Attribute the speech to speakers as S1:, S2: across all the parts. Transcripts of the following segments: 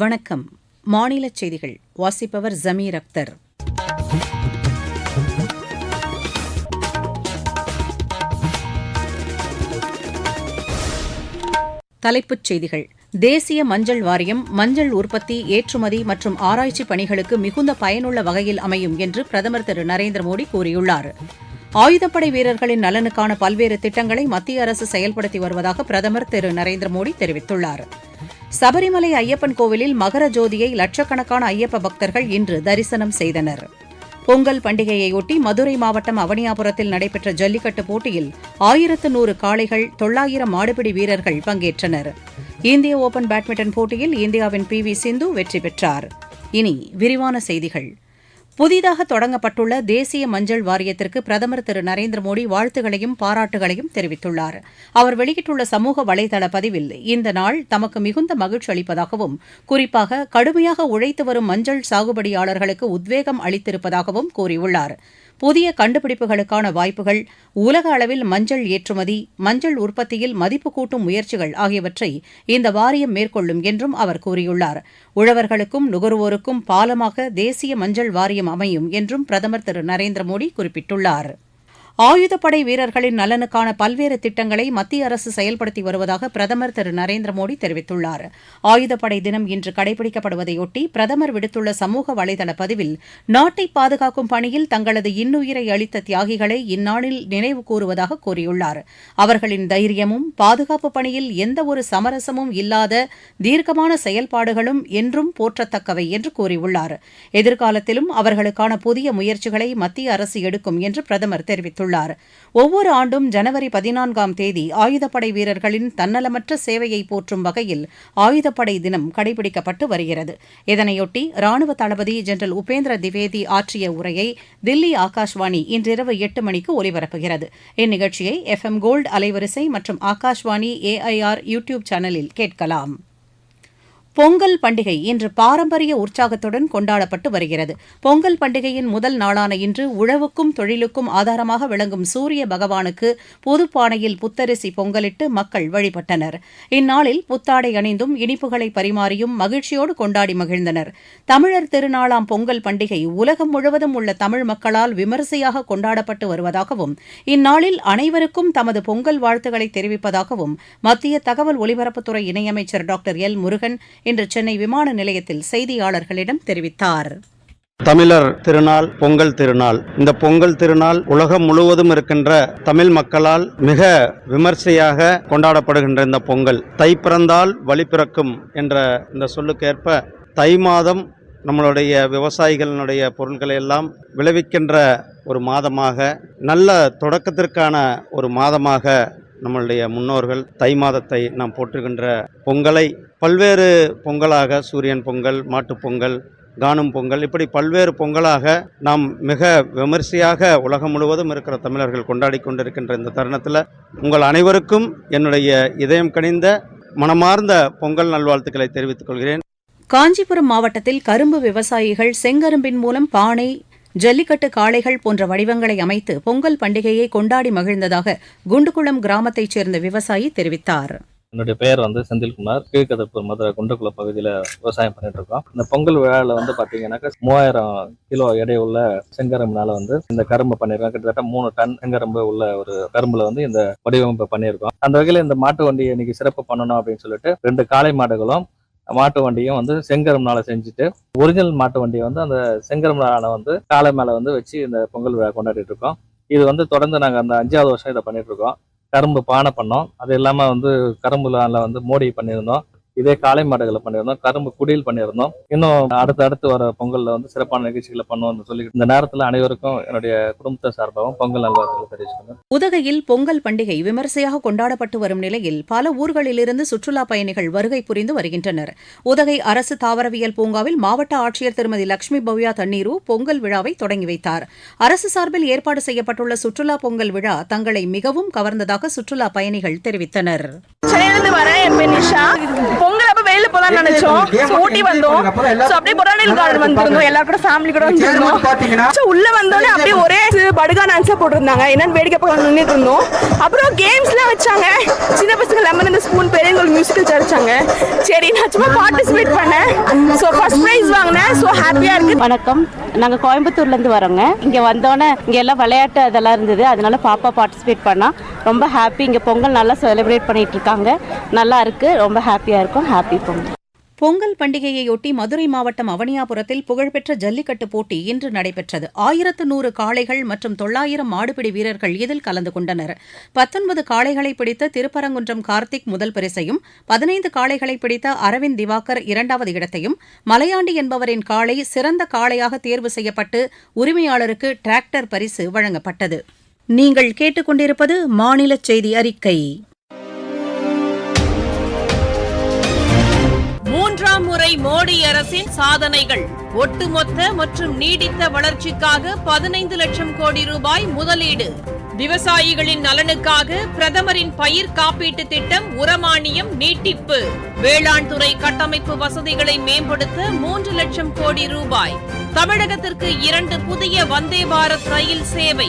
S1: வணக்கம் மாநில செய்திகள் வாசிப்பவர் ஜமீர் அக்தர் தலைப்புச் செய்திகள் தேசிய மஞ்சள் வாரியம் மஞ்சள் உற்பத்தி ஏற்றுமதி மற்றும் ஆராய்ச்சி பணிகளுக்கு மிகுந்த பயனுள்ள வகையில் அமையும் என்று பிரதமர் திரு நரேந்திர மோடி கூறியுள்ளார் ஆயுதப்படை வீரர்களின் நலனுக்கான பல்வேறு திட்டங்களை மத்திய அரசு செயல்படுத்தி வருவதாக பிரதமர் திரு நரேந்திர மோடி தெரிவித்துள்ளாா் சபரிமலை ஐயப்பன் கோவிலில் மகர ஜோதியை லட்சக்கணக்கான ஐயப்ப பக்தர்கள் இன்று தரிசனம் செய்தனர் பொங்கல் பண்டிகையையொட்டி மதுரை மாவட்டம் அவனியாபுரத்தில் நடைபெற்ற ஜல்லிக்கட்டு போட்டியில் ஆயிரத்து நூறு காளைகள் தொள்ளாயிரம் மாடுபிடி வீரர்கள் பங்கேற்றனர் இந்திய ஓபன் பேட்மிண்டன் போட்டியில் இந்தியாவின் பி வி சிந்து வெற்றி பெற்றார் இனி விரிவான செய்திகள் புதிதாக தொடங்கப்பட்டுள்ள தேசிய மஞ்சள் வாரியத்திற்கு பிரதமர் திரு நரேந்திர மோடி வாழ்த்துகளையும் பாராட்டுகளையும் தெரிவித்துள்ளார் அவர் வெளியிட்டுள்ள சமூக வலைதள பதிவில் இந்த நாள் தமக்கு மிகுந்த மகிழ்ச்சி அளிப்பதாகவும் குறிப்பாக கடுமையாக உழைத்து வரும் மஞ்சள் சாகுபடியாளர்களுக்கு உத்வேகம் அளித்திருப்பதாகவும் கூறியுள்ளாா் புதிய கண்டுபிடிப்புகளுக்கான வாய்ப்புகள் உலக அளவில் மஞ்சள் ஏற்றுமதி மஞ்சள் உற்பத்தியில் மதிப்பு கூட்டும் முயற்சிகள் ஆகியவற்றை இந்த வாரியம் மேற்கொள்ளும் என்றும் அவர் கூறியுள்ளார் உழவர்களுக்கும் நுகர்வோருக்கும் பாலமாக தேசிய மஞ்சள் வாரியம் அமையும் என்றும் பிரதமர் திரு நரேந்திர மோடி குறிப்பிட்டுள்ளாா் ஆயுதப்படை வீரர்களின் நலனுக்கான பல்வேறு திட்டங்களை மத்திய அரசு செயல்படுத்தி வருவதாக பிரதமர் திரு நரேந்திர மோடி தெரிவித்துள்ளார் ஆயுதப்படை தினம் இன்று கடைபிடிக்கப்படுவதையொட்டி பிரதமர் விடுத்துள்ள சமூக வலைதள பதிவில் நாட்டை பாதுகாக்கும் பணியில் தங்களது இன்னுயிரை அளித்த தியாகிகளை இந்நாளில் நினைவு கூறுவதாக கூறியுள்ளார் அவர்களின் தைரியமும் பாதுகாப்பு பணியில் எந்தவொரு சமரசமும் இல்லாத தீர்க்கமான செயல்பாடுகளும் என்றும் போற்றத்தக்கவை என்று கூறியுள்ளார் எதிர்காலத்திலும் அவர்களுக்கான புதிய முயற்சிகளை மத்திய அரசு எடுக்கும் என்று பிரதமர் தெரிவித்துள்ளார் கூறியுள்ளார் ஒவ்வொரு ஆண்டும் ஜனவரி பதினான்காம் தேதி ஆயுதப்படை வீரர்களின் தன்னலமற்ற சேவையை போற்றும் வகையில் ஆயுதப்படை தினம் கடைபிடிக்கப்பட்டு வருகிறது இதனையொட்டி ராணுவ தளபதி ஜெனரல் உபேந்திர திவேதி ஆற்றிய உரையை தில்லி ஆகாஷ்வாணி இன்றிரவு எட்டு மணிக்கு ஒலிபரப்புகிறது இந்நிகழ்ச்சியை எஃப் எம் கோல்டு அலைவரிசை மற்றும் ஆகாஷ்வாணி ஏஐஆர் யூடியூப் சேனலில் கேட்கலாம் பொங்கல் பண்டிகை இன்று பாரம்பரிய உற்சாகத்துடன் கொண்டாடப்பட்டு வருகிறது பொங்கல் பண்டிகையின் முதல் நாளான இன்று உழவுக்கும் தொழிலுக்கும் ஆதாரமாக விளங்கும் சூரிய பகவானுக்கு பொதுப்பானையில் புத்தரிசி பொங்கலிட்டு மக்கள் வழிபட்டனர் இந்நாளில் புத்தாடை அணிந்தும் இனிப்புகளை பரிமாறியும் மகிழ்ச்சியோடு கொண்டாடி மகிழ்ந்தனர் தமிழர் திருநாளாம் பொங்கல் பண்டிகை உலகம் முழுவதும் உள்ள தமிழ் மக்களால் விமரிசையாக கொண்டாடப்பட்டு வருவதாகவும் இந்நாளில் அனைவருக்கும் தமது பொங்கல் வாழ்த்துக்களை தெரிவிப்பதாகவும் மத்திய தகவல் ஒலிபரப்புத்துறை இணையமைச்சர் டாக்டர் எல் முருகன் இன்று சென்னை விமான நிலையத்தில் செய்தியாளர்களிடம் தெரிவித்தார்
S2: தமிழர் திருநாள் பொங்கல் திருநாள் இந்த பொங்கல் திருநாள் உலகம் முழுவதும் இருக்கின்ற தமிழ் மக்களால் மிக விமர்சையாக கொண்டாடப்படுகின்ற இந்த பொங்கல் தை பிறந்தால் வழி பிறக்கும் என்ற இந்த சொல்லுக்கேற்ப தை மாதம் நம்மளுடைய விவசாயிகளினுடைய பொருட்களை எல்லாம் விளைவிக்கின்ற ஒரு மாதமாக நல்ல தொடக்கத்திற்கான ஒரு மாதமாக நம்மளுடைய முன்னோர்கள் தை மாதத்தை நாம் போற்றுகின்ற பொங்கலை பல்வேறு பொங்கலாக சூரியன் பொங்கல் மாட்டுப் பொங்கல் காணும் பொங்கல் இப்படி பல்வேறு பொங்கலாக நாம் மிக விமர்சையாக உலகம் முழுவதும் இருக்கிற தமிழர்கள் கொண்டாடி கொண்டிருக்கின்ற இந்த தருணத்தில் உங்கள் அனைவருக்கும் என்னுடைய இதயம் கனிந்த மனமார்ந்த பொங்கல் நல்வாழ்த்துக்களை தெரிவித்துக் கொள்கிறேன்
S1: காஞ்சிபுரம் மாவட்டத்தில் கரும்பு விவசாயிகள் செங்கரும்பின் மூலம் பானை ஜல்லிக்கட்டு காளைகள் போன்ற வடிவங்களை அமைத்து பொங்கல் பண்டிகையை கொண்டாடி மகிழ்ந்ததாக குண்டுகுளம் கிராமத்தைச் சேர்ந்த விவசாயி தெரிவித்தார்
S3: என்னுடைய பெயர் வந்து செந்தில்குமார் கீழ்கதப்பூர் மதுரை குண்டக்குள பகுதியில் விவசாயம் பண்ணிட்டு இருக்கோம் இந்த பொங்கல் விழாவில் வந்து பார்த்தீங்கன்னாக்கா மூவாயிரம் கிலோ எடை உள்ள செங்கரம்புனால வந்து இந்த கரும்பு பண்ணியிருக்கோம் கிட்டத்தட்ட மூணு டன் செங்கரும்பு உள்ள ஒரு கரும்புல வந்து இந்த வடிவமைப்பு பண்ணியிருக்கோம் அந்த வகையில் இந்த மாட்டு வண்டியை இன்னைக்கு சிறப்பு பண்ணணும் அப்படின்னு சொல்லிட்டு ரெண்டு காளை மாடுகளும் மாட்டு வண்டியும் வந்து செங்கரம்னால செஞ்சுட்டு ஒரிஜினல் மாட்டு வண்டியை வந்து அந்த செங்கரம்னால வந்து காலை மேலே வந்து வச்சு இந்த பொங்கல் விழா கொண்டாடிட்டு இருக்கோம் இது வந்து தொடர்ந்து நாங்கள் அந்த அஞ்சாவது வருஷம் இதை பண்ணிட்டு இருக்கோம் கரும்பு பானை பண்ணோம் அது இல்லாமல் வந்து கரும்புல வந்து மோடி பண்ணியிருந்தோம் இதே காளை மாடுகளை பண்ணியிருந்தோம் கரும்பு குடியில் பண்ணியிருந்தோம் இன்னும் அடுத்து அடுத்து வர பொங்கல்ல வந்து சிறப்பான நிகழ்ச்சிகளை பண்ணுவோம் சொல்லி இந்த நேரத்தில் அனைவருக்கும் என்னுடைய குடும்பத்தை சார்பாகவும் பொங்கல் நல்வாழ்த்துக்களை தெரிவிச்சுக்கோங்க
S1: உதகையில் பொங்கல் பண்டிகை விமரிசையாக கொண்டாடப்பட்டு வரும் நிலையில் பல ஊர்களிலிருந்து சுற்றுலா பயணிகள் வருகை புரிந்து வருகின்றனர் உதகை அரசு தாவரவியல் பூங்காவில் மாவட்ட ஆட்சியர் திருமதி லட்சுமி பவ்யா தண்ணீரு பொங்கல் விழாவை தொடங்கி வைத்தார் அரசு சார்பில் ஏற்பாடு செய்யப்பட்டுள்ள சுற்றுலா பொங்கல் விழா தங்களை மிகவும் கவர்ந்ததாக சுற்றுலா பயணிகள் தெரிவித்தனர்
S4: ஊட்டி போலாம் நினைச்சோம் ஊட்டி வந்தோம் சோ அப்படியே புறானில் கார்டன் வந்திருந்தோம் எல்லாரும் கூட ஃபேமிலி கூட வந்துருந்தோம் சோ உள்ள வந்தோடனே அப்படியே ஒரே படுகா டான்ஸா போட்டிருந்தாங்க என்னன்னு வேடிக்கை பார்க்க நின்றுட்டு இருந்தோம் அப்புறம் எல்லாம் வச்சாங்க சின்ன பசங்க லெமன் இந்த ஸ்பூன் பெரியவங்களுக்கு மியூசிக்கல் சரிச்சாங்க சரி நான் சும்மா பார்ட்டிசிபேட் பண்ணேன் ஸோ ஃபர்ஸ்ட் ப்ரைஸ் வாங்கினேன் ஸோ ஹாப்பியாக இருக்கு
S5: வணக்கம் நாங்கள் இருந்து வரோங்க இங்கே வந்தோடனே இங்கே எல்லாம் விளையாட்டு அதெல்லாம் இருந்தது அதனால பாப்பா பார்ட்டிசிபேட் பண்ணால் ரொம்ப ஹாப்பி இங்கே பொங்கல் நல்லா செலிப்ரேட் பண்ணிகிட்டு இருக்காங்க நல்லா இருக்குது ரொம்ப ஹாப்பியாக இருக்கும் ஹாப்பி பொங்கல்
S1: பொங்கல் பண்டிகையையொட்டி மதுரை மாவட்டம் அவனியாபுரத்தில் புகழ்பெற்ற ஜல்லிக்கட்டு போட்டி இன்று நடைபெற்றது ஆயிரத்து நூறு காளைகள் மற்றும் தொள்ளாயிரம் மாடுபிடி வீரர்கள் இதில் கலந்து கொண்டனர் பத்தொன்பது காளைகளை பிடித்த திருப்பரங்குன்றம் கார்த்திக் முதல் பரிசையும் பதினைந்து காளைகளை பிடித்த அரவிந்த் திவாகர் இரண்டாவது இடத்தையும் மலையாண்டி என்பவரின் காளை சிறந்த காளையாக தேர்வு செய்யப்பட்டு உரிமையாளருக்கு டிராக்டர் பரிசு வழங்கப்பட்டது நீங்கள் கேட்டுக்கொண்டிருப்பது மாநில செய்தி அறிக்கை
S6: முறை மோடி அரசின் சாதனைகள் ஒட்டுமொத்த மற்றும் நீடித்த வளர்ச்சிக்காக பதினைந்து லட்சம் கோடி ரூபாய் முதலீடு விவசாயிகளின் நலனுக்காக பிரதமரின் பயிர் காப்பீட்டு திட்டம் உரமானியம் நீட்டிப்பு வேளாண் துறை கட்டமைப்பு வசதிகளை மேம்படுத்த மூன்று லட்சம் கோடி ரூபாய் தமிழகத்திற்கு இரண்டு புதிய வந்தே பாரத் ரயில் சேவை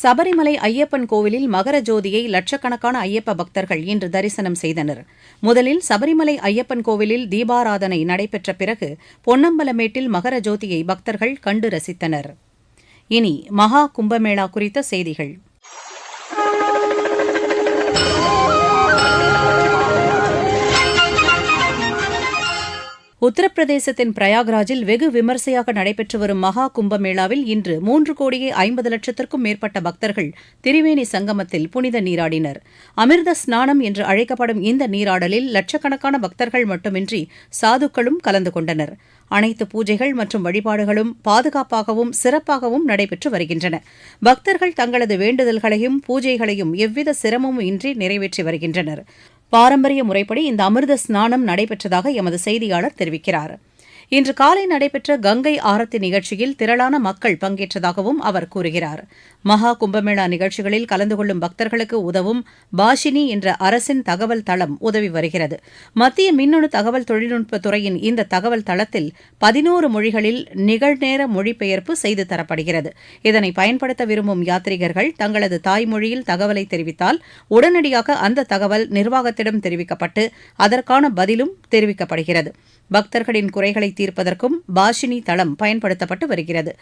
S1: சபரிமலை ஐயப்பன் கோவிலில் மகர ஜோதியை லட்சக்கணக்கான ஐயப்ப பக்தர்கள் இன்று தரிசனம் செய்தனர் முதலில் சபரிமலை ஐயப்பன் கோவிலில் தீபாராதனை நடைபெற்ற பிறகு பொன்னம்பலமேட்டில் மகர ஜோதியை பக்தர்கள் கண்டு ரசித்தனர் இனி மகா கும்பமேளா குறித்த செய்திகள் உத்தரப்பிரதேசத்தின் பிரயாக்ராஜில் வெகு விமர்சையாக நடைபெற்று வரும் மகா கும்பமேளாவில் இன்று மூன்று கோடியே ஐம்பது லட்சத்திற்கும் மேற்பட்ட பக்தர்கள் திரிவேணி சங்கமத்தில் புனித நீராடினர் அமிர்த ஸ்நானம் என்று அழைக்கப்படும் இந்த நீராடலில் லட்சக்கணக்கான பக்தர்கள் மட்டுமின்றி சாதுக்களும் கலந்து கொண்டனர் அனைத்து பூஜைகள் மற்றும் வழிபாடுகளும் பாதுகாப்பாகவும் சிறப்பாகவும் நடைபெற்று வருகின்றன பக்தர்கள் தங்களது வேண்டுதல்களையும் பூஜைகளையும் எவ்வித சிரமமும் இன்றி நிறைவேற்றி வருகின்றனர் பாரம்பரிய முறைப்படி இந்த அமிர்த ஸ்நானம் நடைபெற்றதாக எமது செய்தியாளர் தெரிவிக்கிறாா் இன்று காலை நடைபெற்ற கங்கை ஆரத்தி நிகழ்ச்சியில் திரளான மக்கள் பங்கேற்றதாகவும் அவர் கூறுகிறார் மகா கும்பமேளா நிகழ்ச்சிகளில் கலந்து கொள்ளும் பக்தர்களுக்கு உதவும் பாஷினி என்ற அரசின் தகவல் தளம் உதவி வருகிறது மத்திய மின்னணு தகவல் தொழில்நுட்ப துறையின் இந்த தகவல் தளத்தில் பதினோரு மொழிகளில் நிகழ்நேர மொழிபெயர்ப்பு செய்து தரப்படுகிறது இதனை பயன்படுத்த விரும்பும் யாத்ரீகர்கள் தங்களது தாய்மொழியில் தகவலை தெரிவித்தால் உடனடியாக அந்த தகவல் நிர்வாகத்திடம் தெரிவிக்கப்பட்டு அதற்கான பதிலும் தெரிவிக்கப்படுகிறது பக்தர்களின் குறைகளை தீர்ப்பதற்கும் பாஷினி தளம் பயன்படுத்தப்பட்டு வருகிறது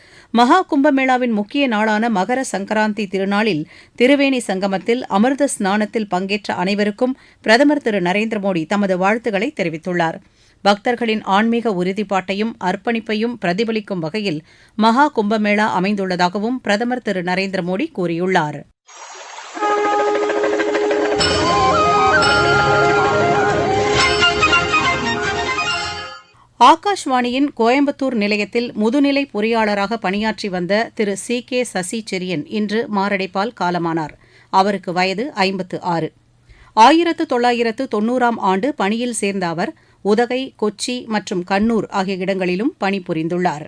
S1: மகா கும்பமேளாவின் முக்கிய நாளான மகர சங்கராந்தி திருநாளில் திருவேணி சங்கமத்தில் அமிர்த ஸ்நானத்தில் பங்கேற்ற அனைவருக்கும் பிரதமர் திரு நரேந்திர மோடி தமது வாழ்த்துக்களை தெரிவித்துள்ளார் பக்தர்களின் ஆன்மீக உறுதிப்பாட்டையும் அர்ப்பணிப்பையும் பிரதிபலிக்கும் வகையில் மகா கும்பமேளா அமைந்துள்ளதாகவும் பிரதமர் திரு நரேந்திர மோடி கூறியுள்ளார் ஆகாஷ்வாணியின் கோயம்புத்தூர் நிலையத்தில் முதுநிலை பொறியாளராக பணியாற்றி வந்த திரு சி கே சசி செரியன் இன்று மாரடைப்பால் காலமானார் அவருக்கு வயது ஐம்பத்து ஆறு ஆயிரத்து தொள்ளாயிரத்து தொன்னூறாம் ஆண்டு பணியில் சேர்ந்த அவர் உதகை கொச்சி மற்றும் கண்ணூர் ஆகிய இடங்களிலும் பணிபுரிந்துள்ளார்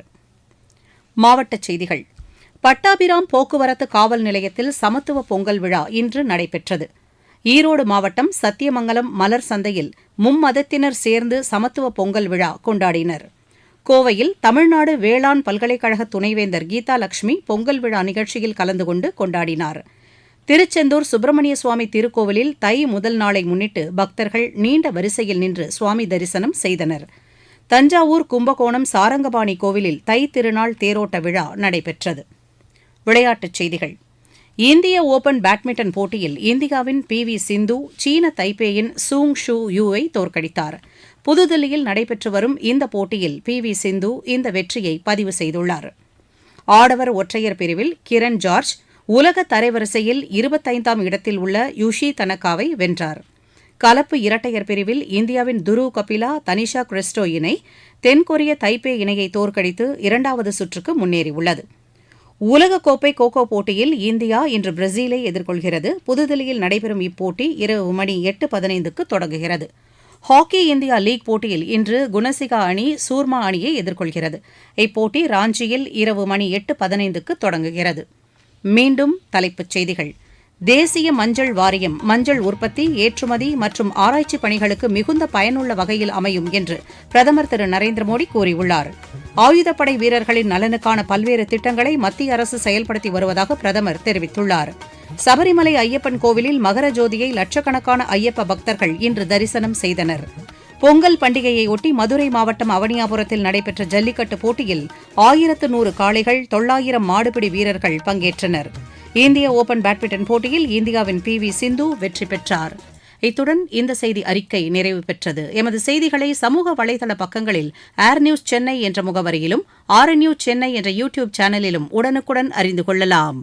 S1: மாவட்டச் செய்திகள் பட்டாபிராம் போக்குவரத்து காவல் நிலையத்தில் சமத்துவ பொங்கல் விழா இன்று நடைபெற்றது ஈரோடு மாவட்டம் சத்தியமங்கலம் மலர் சந்தையில் மும்மதத்தினர் சேர்ந்து சமத்துவ பொங்கல் விழா கொண்டாடினர் கோவையில் தமிழ்நாடு வேளாண் பல்கலைக்கழக துணைவேந்தர் கீதா லட்சுமி பொங்கல் விழா நிகழ்ச்சியில் கலந்து கொண்டு கொண்டாடினார் திருச்செந்தூர் சுப்பிரமணிய சுவாமி திருக்கோவிலில் தை முதல் நாளை முன்னிட்டு பக்தர்கள் நீண்ட வரிசையில் நின்று சுவாமி தரிசனம் செய்தனர் தஞ்சாவூர் கும்பகோணம் சாரங்கபாணி கோவிலில் தை திருநாள் தேரோட்ட விழா நடைபெற்றது விளையாட்டுச் செய்திகள் இந்திய ஓபன் பேட்மிண்டன் போட்டியில் இந்தியாவின் பி வி சிந்து சீன தைப்பேயின் சூங் ஷூ யூவை தோற்கடித்தார் புதுதில்லியில் நடைபெற்று வரும் இந்த போட்டியில் பி வி சிந்து இந்த வெற்றியை பதிவு செய்துள்ளார் ஆடவர் ஒற்றையர் பிரிவில் கிரண் ஜார்ஜ் உலக தரைவரிசையில் இருபத்தைந்தாம் இடத்தில் உள்ள யுஷி தனக்காவை வென்றார் கலப்பு இரட்டையர் பிரிவில் இந்தியாவின் துரு கபிலா தனிஷா கிறிஸ்டோ இணை தென்கொரிய தைப்பே இணையை தோற்கடித்து இரண்டாவது சுற்றுக்கு முன்னேறியுள்ளது உலகக்கோப்பை கோகோ போட்டியில் இந்தியா இன்று பிரேசிலை எதிர்கொள்கிறது புதுதில்லியில் நடைபெறும் இப்போட்டி இரவு மணி எட்டு பதினைந்துக்கு தொடங்குகிறது ஹாக்கி இந்தியா லீக் போட்டியில் இன்று குணசிகா அணி சூர்மா அணியை எதிர்கொள்கிறது இப்போட்டி ராஞ்சியில் இரவு மணி எட்டு பதினைந்துக்கு தொடங்குகிறது மீண்டும் தலைப்புச் செய்திகள் தேசிய மஞ்சள் வாரியம் மஞ்சள் உற்பத்தி ஏற்றுமதி மற்றும் ஆராய்ச்சி பணிகளுக்கு மிகுந்த பயனுள்ள வகையில் அமையும் என்று பிரதமர் திரு நரேந்திர மோடி கூறியுள்ளார் ஆயுதப்படை வீரர்களின் நலனுக்கான பல்வேறு திட்டங்களை மத்திய அரசு செயல்படுத்தி வருவதாக பிரதமர் தெரிவித்துள்ளார் சபரிமலை ஐயப்பன் கோவிலில் மகர ஜோதியை லட்சக்கணக்கான ஐயப்ப பக்தர்கள் இன்று தரிசனம் செய்தனர் பொங்கல் பண்டிகையையொட்டி மதுரை மாவட்டம் அவனியாபுரத்தில் நடைபெற்ற ஜல்லிக்கட்டு போட்டியில் ஆயிரத்து நூறு காளைகள் தொள்ளாயிரம் மாடுபிடி வீரர்கள் பங்கேற்றனா் இந்திய ஒபன் பேட்மிண்டன் போட்டியில் இந்தியாவின் பி வி சிந்து வெற்றி பெற்றார் இத்துடன் இந்த செய்தி அறிக்கை நிறைவு பெற்றது எமது செய்திகளை சமூக வலைதள பக்கங்களில் ஏர் நியூஸ் சென்னை என்ற முகவரியிலும் ஆர் நியூஸ் சென்னை என்ற யூடியூப் சேனலிலும் உடனுக்குடன் அறிந்து கொள்ளலாம்